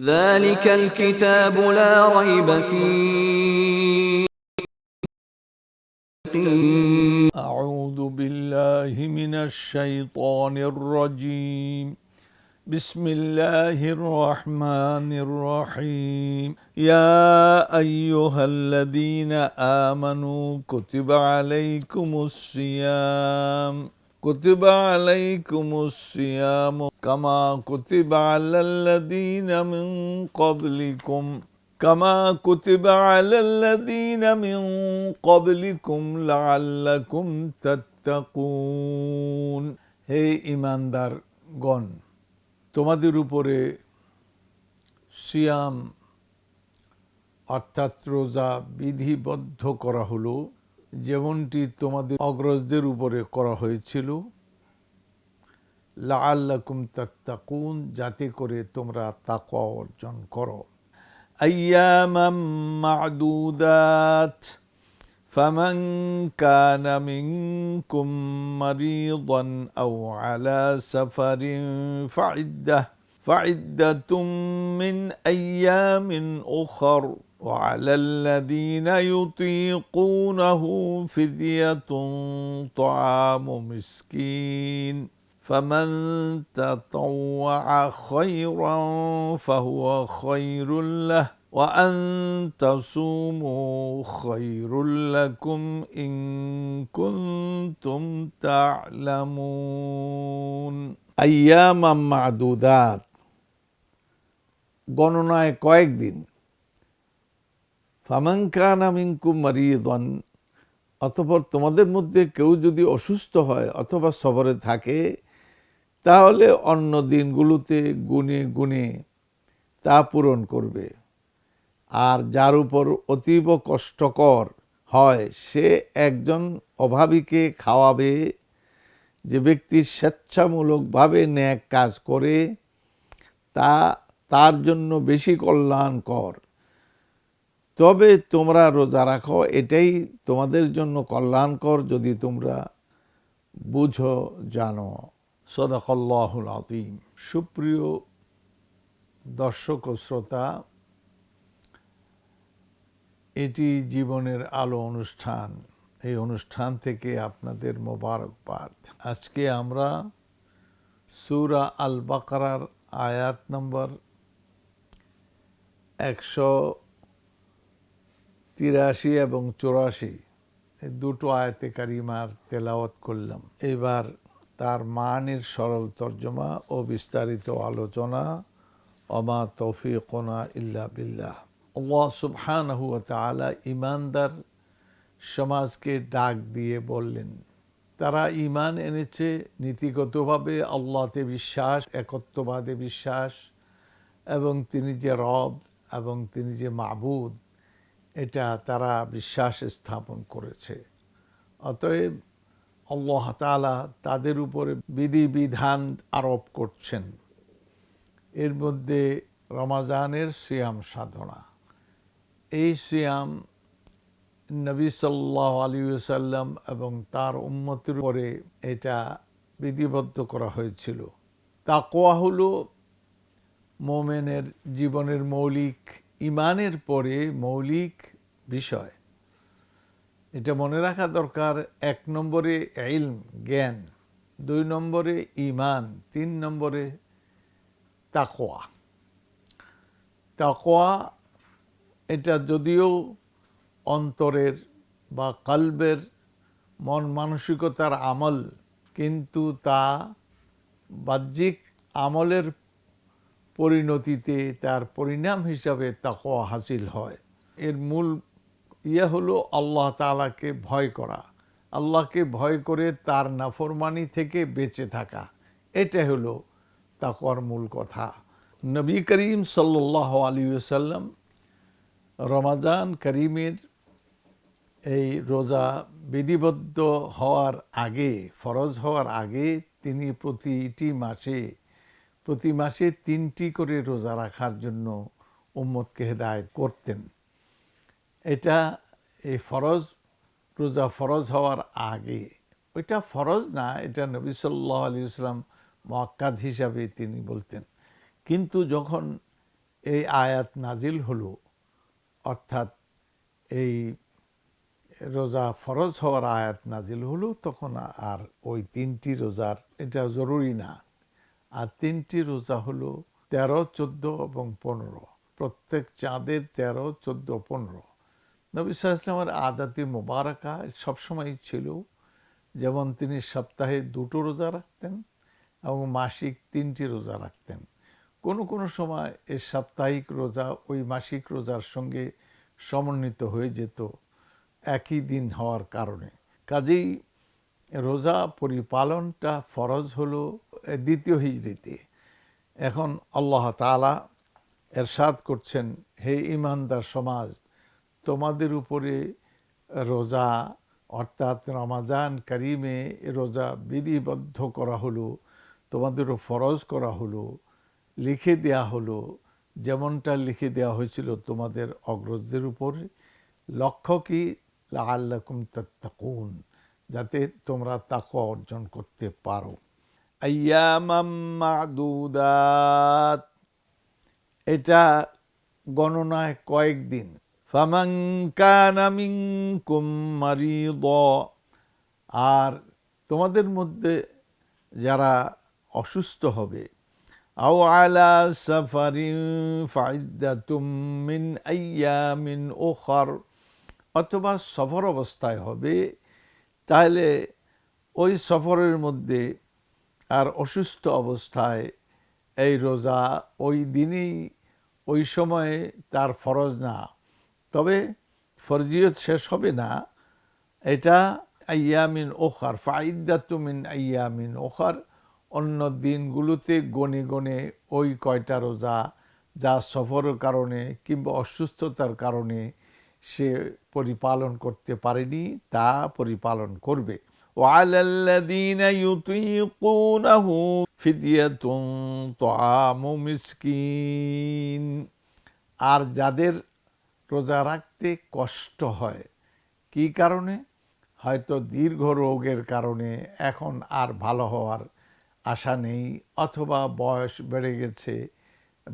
ذلك الكتاب لا ريب فيه. أعوذ بالله من الشيطان الرجيم. بسم الله الرحمن الرحيم. يا أيها الذين آمنوا كتب عليكم الصيام. كتب عليكم الصيام. كما كتب على الذين من قبلكم كما كتب على الذين من قبلكم لعلكم تتقون হে ইমানদার গণ তোমাদের উপরে সিয়াম অর্থাৎ রোজা বিধিবদ্ধ করা হলো যেমনটি তোমাদের অগ্রজদের উপরে করা হয়েছিল লাআল্লাকুম তাত্তাকুন যাতে করে তোমরা তাকওয়া অর্জন করো أياما معدودات فمن كان منكم مريضا أو على سفر فعدة فعدة من أيام أخر وعلى الذين يطيقونه فدية طعام مسكين فمن تطوع خيرا فهو خير له وأن تصوموا خير لكم إن كنتم تعلمون أياما معدودات গণনায় কয়েকদিন ফামান কানা মিনকুম মারিদন অতপর তোমাদের মধ্যে কেউ যদি অসুস্থ হয় অথবা সবরে থাকে তাহলে অন্য দিনগুলোতে গুনে গুনে তা পূরণ করবে। আর যার উপর অতীব কষ্টকর হয়, সে একজন অভাবীকে খাওয়াবে, যে ব্যক্তি স্বেচ্ছামূলকভাবে ন্যাক কাজ করে, তা তার জন্য বেশি কল্যাণকর। তবে তোমরা রোজা রাখো, এটাই তোমাদের জন্য কল্যাণকর যদি তোমরা বুঝো, জানো। সদাকল্লাহুল আতিম সুপ্রিয় দর্শক ও শ্রোতা, এটি জীবনের আলো অনুষ্ঠান। এই অনুষ্ঠান থেকে আপনাদের মোবারকবাদ। আজকে আমরা সুরা আল বাকারার আয়াত নম্বর একশো তিরাশি এবং চৌরাশি। দুটো আয়াতে কারিমার তেলাওয়াত করলাম। এবার তার মানের সরল তর্জমা ও বিস্তারিত আলোচনা, অমা তৌফিকনা ইল্লা বিল্লাহ। আল্লাহ সুবহানাহু তাআলা ইমানদার সমাজকে ডাক দিয়ে বললেন, তারা ইমান এনেছে নীতিগতভাবে আল্লাহতে বিশ্বাস, একত্ববাদে বিশ্বাস, এবং তিনি যে রব এবং তিনি যে মাবুদ, এটা তারা বিশ্বাস স্থাপন করেছে। অতএব আল্লাহ তালা তাদের উপরে বিধিবিধান আরোপ করছেন। এর মধ্যে রমাজানের সিয়াম সাধনা। এই সিয়াম নবী সাল্লাহ আলী সাল্লাম এবং তার উন্মতির উপরে এটা বিধিবদ্ধ করা হয়েছিল। তাকোয়া হল মোমেনের জীবনের মৌলিক ইমানের পরে মৌলিক বিষয়। এটা মনে রাখা দরকার, এক নম্বরে ইলম, জ্ঞান, দুই নম্বরে ইমান তিন নম্বরে তাকোয়া তাকোয়া এটা যদিও অন্তরের বা কালবের মন মানসিকতার আমল, কিন্তু তা বাহ্যিক আমলের পরিণতিতে তার পরিণাম হিসাবে তাকোয়া হাসিল হয়। এর মূল ইয়ে হলো আল্লাহ তালাকে ভয় করা। আল্লাহকে ভয় করে তার নাফরমানি থেকে বেঁচে থাকা। এটা হলো তাকওয়ার মূল কথা। নবী করিম সাল্লাহ আলী সাল্লাম রমাজান করিমের এই রোজা বিধিবদ্ধ হওয়ার আগে, ফরজ হওয়ার আগে তিনি প্রতিটি মাসে, প্রতি মাসে তিনটি করে রোজা রাখার জন্য উম্মতকে হেদায়ত করতেন। এটা এই ফরজ, রোজা ফরজ হওয়ার আগে। ওইটা ফরজ না, এটা নবী সাল্লাহ আলী ইসলাম মক্কাদ হিসাবে তিনি বলতেন। কিন্তু যখন এই আয়াত নাজিল হলো, অর্থাৎ এই রোজা ফরজ হওয়ার আয়াত নাজিল হলো, তখন আর ওই তিনটি রোজার, এটা জরুরি না। আর তিনটি রোজা হলো তেরো, চোদ্দ এবং পনেরো। প্রত্যেক চাঁদের তেরো, চোদ্দ, পনেরো। নবী সাল্লামের আদাতি মোবারকা সবসময় ছিল। যেমন তিনি সপ্তাহে দুটো রোজা রাখতেন এবং মাসিক তিনটি রোজা রাখতেন। কোনো কোনো সময় এই সাপ্তাহিক রোজা ওই মাসিক রোজার সঙ্গে সমন্বিত হয়ে যেত, একই দিন হওয়ার কারণে। কাজেই রোজা পরিপালনটা ফরজ হলো দ্বিতীয় হিজড়িতে এখন আল্লাহ তালা এরশাদ করছেন, হে ইমানদার সমাজ তোমাদের উপরে রোজা, অর্থাৎ রমাজান কারিমে রোজা বিধিবদ্ধ করা হলো তোমাদেরও ফরজ করা হলো, লিখে দেয়া হলো, যেমনটা লিখে দেওয়া হয়েছিল তোমাদের অগ্রজদের উপরে, লক্ষ্য কি? আল্লাকুম তাত্তাকুন, যাতে তোমরা তাকওয়া অর্জন করতে পারো। এটা গণনায় কয়েকদিন। ফামান কানা মিনকুম মারিদ আর তোমাদের মধ্যে যারা অসুস্থ হবে, আও আলা সাফারিন ফাইদাতুম মিন আইয়ামিন ওখর অথবা সফর অবস্থায় হবে, তাহলে ওই সফরের মধ্যে আর অসুস্থ অবস্থায় এই রোজা ওই দিনেই, ওই সময়ে তার ফরজ না। তবে ফরজিয়ত শেষ হবে না এটা আয়ামিন ওখার ফাইদাতুমিন আয়ামিন ওখার অন্য দিনগুলোতে গনে গনে ওই কয়টা রোজা যা সফরের কারণে কিংবা অসুস্থতার কারণে সে পরিপালন করতে পারেনি তা পরিপালন করবে وعلى الذين يطيقونه فدية طعام مسكين আর যাদের রোজা রাখতে কষ্ট হয়। কি কারণে? হয়তো দীর্ঘ রোগের কারণে এখন আর ভালো হওয়ার আশা নেই অথবা বয়স বেড়ে গেছে।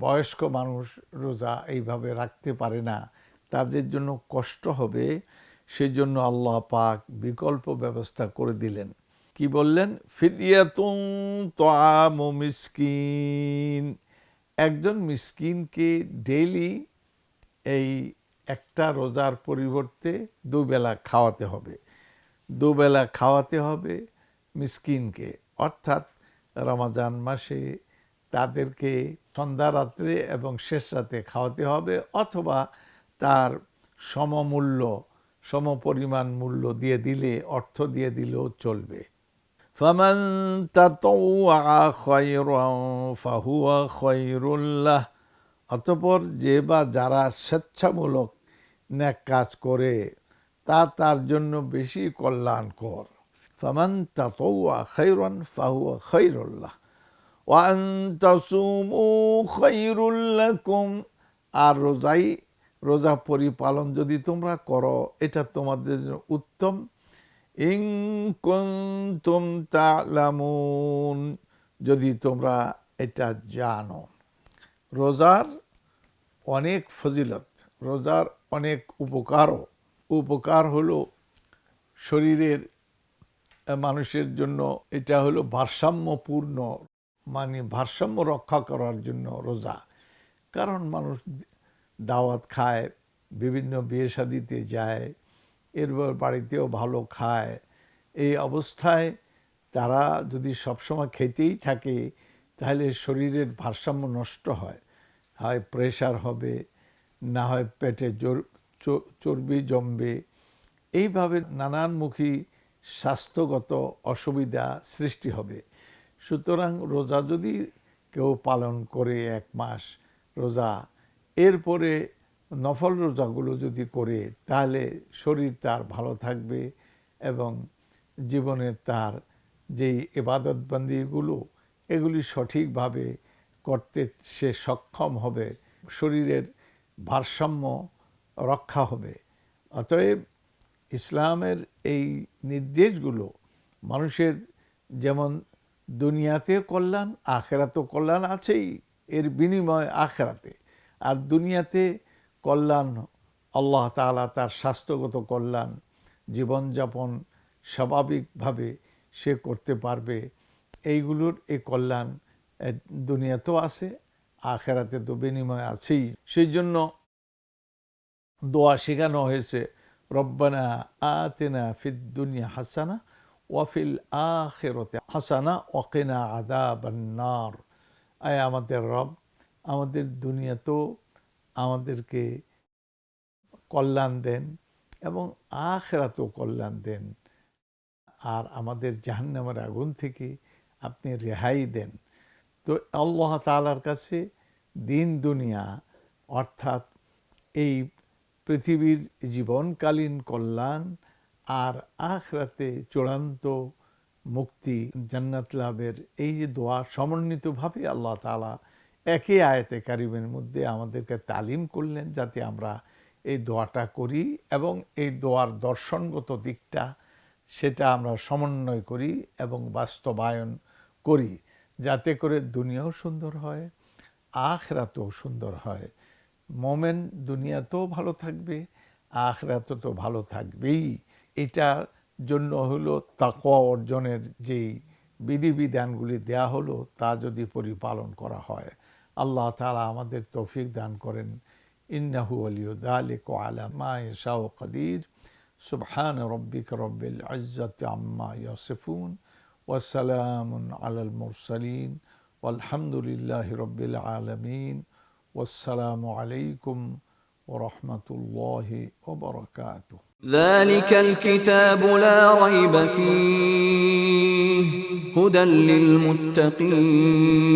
বয়স্ক মানুষ রোজা এইভাবে রাখতে পারে না। তাদের জন্য কষ্ট হবে। সেজন্য আল্লাহ পাক বিকল্প ব্যবস্থা করে দিলেন। কি বললেন? ফিদিয়াতুন তোয়াম মিসকিন। একজন মিসকিনকে ডেইলি এই একটা রোজার পরিবর্তে দুবেলা খাওয়াতে হবে দুবেলা খাওয়াতে হবে মিসকিনকে অর্থাৎ রমাজান মাসে তাদেরকে সন্ধ্যা রাত্রে এবং শেষ রাতে খাওয়াতে হবে অথবা তার সমমূল্য সমপরিমাণ মূল্য দিয়ে দিলে অর্থ দিয়ে দিলেও চলবে فمن تطوع خيرا فهو خير له অতপর যে বা যারা স্বেচ্ছামূলক ন্যাক কাজ করে, তা তার জন্য বেশি কল্যাণকর। ফামান তাতৌয়া খৈরন ফাহুয়া খৈরুল্লাহ ওয়ান তাসুমু খৈরুল্লাকুম আর রোজাই, রোজা পরিপালন যদি তোমরা করো, এটা তোমাদের জন্য উত্তম। ইং কুনতুম তালামুন। যদি তোমরা এটা জানো। রোজার অনেক ফজিলত। রোজার অনেক উপকারও। উপকার হলো শরীরের মানুষের জন্য এটা হলো ভারসাম্যপূর্ণ মানে ভারসাম্য রক্ষা করার জন্য রোজা। কারণ মানুষ দাওয়াত খায়, বিভিন্ন বিয়ে শাদিতে যায়, এরপর বাড়িতেও ভালো খায়। এই অবস্থায় তারা যদি সবসময় খেতেই থাকে, তাহলে শরীরের ভারসাম্য নষ্ট হয় হয় প্রেশার হবে না হয় পেটে চর্বি জমবে। এইভাবে নানানমুখী স্বাস্থ্যগত অসুবিধা সৃষ্টি হবে। সুতরাং রোজা যদি কেউ পালন করে এক মাস, রোজা, এরপরে নফল রোজাগুলো যদি করে, তাহলে শরীর তার ভালো থাকবে এবং জীবনের তার যেই এবাদতবন্দিগুলো এগুলি সঠিকভাবে করতে সে সক্ষম হবে। শরীরের ভারসাম্য রক্ষা হবে। অতএব ইসলামের এই নির্দেশগুলো, মানুষের যেমন দুনিয়াতে কল্যাণ, আখেরাতেও কল্যাণ আছেই, এর বিনিময় আখেরাতে। আর দুনিয়াতে কল্যাণ, আল্লাহ তাআলা তার স্বাস্থ্যগত কল্যাণ, জীবনযাপন স্বাভাবিকভাবে সে করতে পারবে। এইগুলোর এই কল্যাণ দুনিয়াতেও আছে আখেরাতে তো বিনিময় আছেই। সেই জন্য দোয়া শেখানো হয়েছে, রব্বানা আতেনা দুনিয়া হাসানা ওয়াফিল আখেরতে হাসানা ওকেনা আদা বান্নার আয় আমাদের রব, আমাদের দুনিয়া তো আমাদেরকে কল্যাণ দেন এবং আখেরাতেও কল্যাণ দেন। আর আমাদের জাহান্নামের আগুন থেকে আপনি রেহাই দেন। তো আল্লাহ তালার কাছে দিন, দুনিয়া অর্থাৎ এই পৃথিবীর জীবনকালীন কল্যাণ আর আখরাতে চূড়ান্ত মুক্তি, জান্নাত লাভের এই যে দোয়া সমন্বিতভাবে আল্লাহ তালা একে আয়াতে কারিমের মধ্যে আমাদেরকে তালিম করলেন যাতে আমরা এই দোয়াটা করি এবং এই দোয়ার দর্শনগত দিকটা সেটা আমরা সমন্বয় করি এবং বাস্তবায়ন করি। যাতে করে দুনিয়াও সুন্দর হয়, আখরাতেও সুন্দর হয়। মোমেন দুনিয়াতেও ভালো থাকবে আখরাতে তো ভালো থাকবেই। এটার জন্য হলো তাকওয়া অর্জনের যেই বিধিবিধানগুলি দেয়া হলো, তা যদি পরিপালন করা হয়। আল্লাহ তাআলা আমাদের তৌফিক দান করেন। ইন্নাহু আলিউ দালিক আলা মা ইয়াশাউ কাদির। সুবহান রব্বিক রব্বিল ইজ্জাতি আম্মা ইয়াসিফুন। وسلام على المرسلين والحمد لله رب العالمين والسلام عليكم ورحمة الله وبركاته. ذلك الكتاب لا ريب فيه هدى للمتقين.